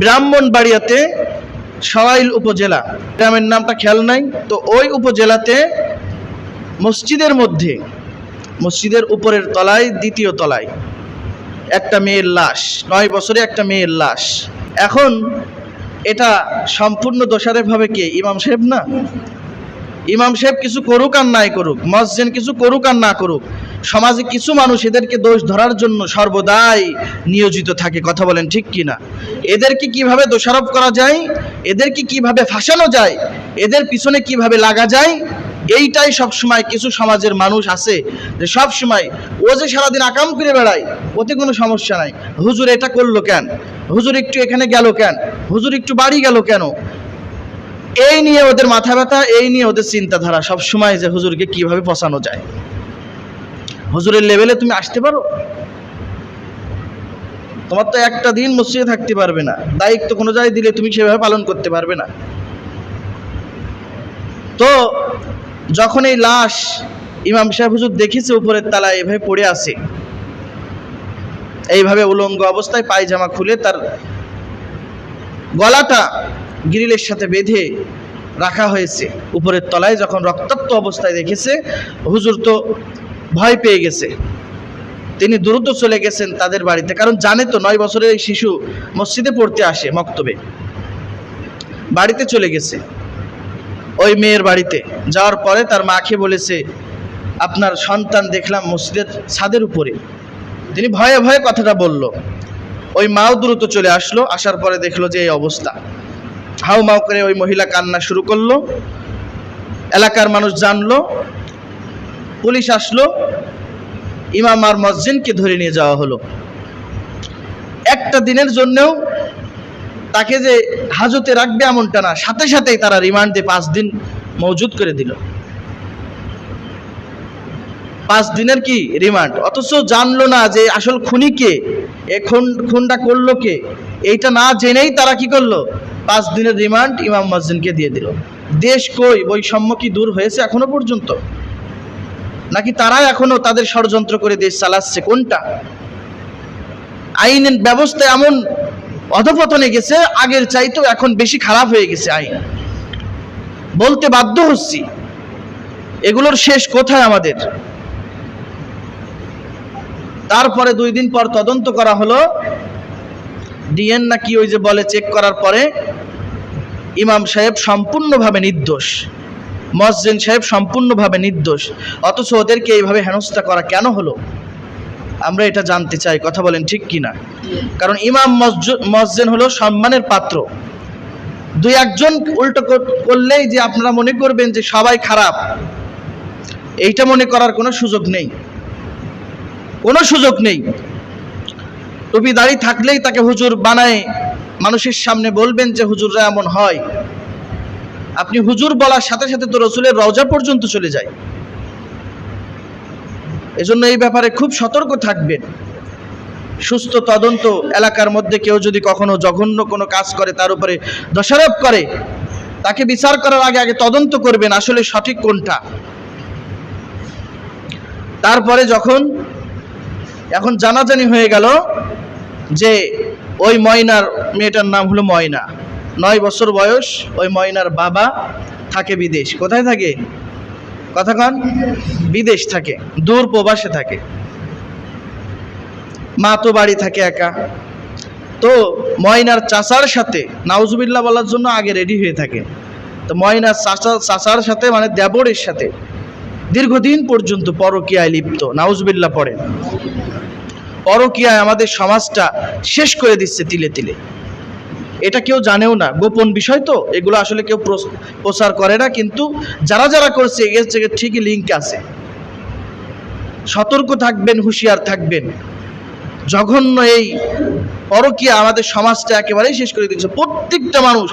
ব্রাহ্মণবাড়িয়াতে সরাইল উপজেলা। গ্রামের নামটা খেয়াল নাই। তো ওই উপজেলাতে মসজিদের মধ্যে, মসজিদের উপরের তলায়, দ্বিতীয় তলায় একটা মেয়ের লাশ, নয় বছরে একটা মেয়ের লাশ। এখন এটা সম্পূর্ণ দোষারেফ হবে কে? ইমাম সাহেব না? ইমাম সাহেব কিছু করুক আর নাই করুক, মসজিদ কিছু করুক আর না করুক সমাজে কিছু মানুষ এদেরকে দোষ ধরার জন্য সর্বদাই নিয়োজিত থাকে, কথা বলেন ঠিক কি না এদেরকে কীভাবে দোষারোপ করা যায়? এদেরকে কীভাবে ফাঁসানো যায়? এদের পিছনে কীভাবে লাগা যায়? এইটাই সব সময় কিছু সমাজের মানুষ আছে যে সব সময় ও যে সারাদিন আকাম করে বেড়ায়, ওতে কোনো সমস্যা নাই। হুজুর এটা করল কেন? হুজুর একটু এখানে গেল কেন? হুজুর একটু বাড়ি গেল কেন? এই নিয়ে ওদের মাথা ব্যথা, এই নিয়ে ওদের চিন্তাধারা সব সময় যে হুজুরকে কীভাবে পচানো যায়। হুজুরের লেভেলে তুমি আসতে পারো? তোমার তো একটা দিন মসজিদে থাকতে পারবে না। দায়িত্ব কোনো জায়গায় দিলে তুমি সেভাবে পালন করতে পারবে না। তো যখন এই লাশ ইমাম সাহেব হুজুর দেখেছে উপরের তালায়, এভাবে পড়ে আছে। এইভাবে উলঙ্গ অবস্থায় পায়জামা খুলে তার গলাটা গ্রিলের সাথে বেঁধে রাখা হয়েছে। উপরের তলায় যখন রক্তাক্ত অবস্থায় দেখেছে, হুজুর তো ভয় পেয়ে গেছে। তিনি দ্রুত চলে গেছেন তাদের বাড়িতে, কারণ জানে তো নয় বছরের এই শিশু মসজিদে পড়তে আসে মক্তবে। বাড়িতে চলে গেছে। ওই মেয়ের বাড়িতে যাওয়ার পরে তার মাকে বলেছে, আপনার সন্তান দেখলাম মসজিদের ছাদের উপরে। তিনি ভয়ে ভয়ে কথাটা বলল। ওই মাও দ্রুত চলে আসলো, আসার পরে দেখল যে এই অবস্থা। হাউ মাউ করে ওই মহিলা কান্না শুরু করল। এলাকার মানুষ জানলো পুলিশ আসলো, ইমাম আর মসজিদকে ধরে নিয়ে যাওয়া হলো। একটা দিনের জন্যও তাকে যে হাজতে রাখবে এমনটা না, সাথে সাথেই তারা রিমান্ডে পাঁচ দিন মজুদ করে দিল। পাঁচ দিনের কি রিমান্ড? অথচ জানলো না যে আসল খুনি কে, এ খুন, খুনটা করল কে? এইটা না জেনেই তারা কি করল? পাঁচ দিনের রিমান্ড ইমাম মসজিদকে দিয়ে দিল। দেশ কই? বৈষম্য কি দূর হয়েছে এখনও পর্যন্ত? নাকি তারা এখনও তাদের ষড়যন্ত্র করে দেশ চালাচ্ছে? কোনটা? আইনের ব্যবস্থা এমন অধপতনে গেছে, আগের চাইতেও এখন বেশি খারাপ হয়ে গেছে আইন। বলতে বাধ্য হচ্ছি, এগুলোর শেষ কোথায় আমাদের? তারপরে দুই দিন পর তদন্ত করা হলো। ডিএন নাকি ওই যে বলে, চেক করার পরে ইমাম সাহেব সম্পূর্ণভাবে নির্দোষ। মসজিদ সাহেব সম্পূর্ণভাবে নির্দোষ। অথচ ওদেরকে এইভাবে হেনস্থা করা কেন হলো? আমরা এটা জানতে চাই, কথা বলেন ঠিক কি না কারণ ইমাম মসজিদ হলো সম্মানের পাত্র। দুই একজন উল্টো করলেই যে আপনারা মনে করবেন যে সবাই খারাপ, এইটা মনে করার কোনো সুযোগ নেই। কোনো সুযোগ নেই। টুপি দাড়ি থাকলেই তাকে হুজুর বানায়, মানুষের সামনে বলবেন যে হুজুররা এমন হয়। আপনি হুজুর বলার সাথে সাথে তো রসুলের রওজা পর্যন্ত চলে যায়। এজন্য এই ব্যাপারে খুব সতর্ক থাকবেন। সুস্থ তদন্ত এলাকার মধ্যে কেউ যদি কখনো জঘন্য কোনো কাজ করে, তার উপরে দোষারোপ করে, তাকে বিচার করার আগে আগে তদন্ত করবেন আসলে সঠিক কোনটা। তারপরে যখন এখন জানাজানি হয়ে গেল যে ওই ময়নার মেয়েটার নাম হলো ময়না। নয় বছর বয়স ওই ময়নার বাবা থাকে বিদেশ। কোথায় থাকে? কথা কন। বিদেশ থাকে, দূর প্রবাসে থাকে। মা তো বাড়ি থাকে একা। তো ময়নার চাচার সাথে, নাউজুবিল্লাহ বলার জন্য আগে রেডি হয়ে থাকে। তো ময়নার চাচা, চাচার সাথে মানে দেবরের সাথে দীর্ঘদিন পর্যন্ত পরকীয়ায় লিপ্ত, নাউজুবিল্লাহ পড়ে পরকীয়ায় আমাদের সমাজটা শেষ করে দিচ্ছে তিলে তিলে। এটা কেউ জানেও না। গোপন বিষয় তো, এগুলো আসলে কেউ প্রচার করে না, কিন্তু যারা যারা করছে, এর থেকে ঠিকই লিঙ্ক আছে। সতর্ক থাকবেন, হুঁশিয়ার থাকবেন। জঘন্য এই পরকীয়া আমাদের সমাজটা একেবারেই শেষ করে দিচ্ছে প্রত্যেকটা মানুষ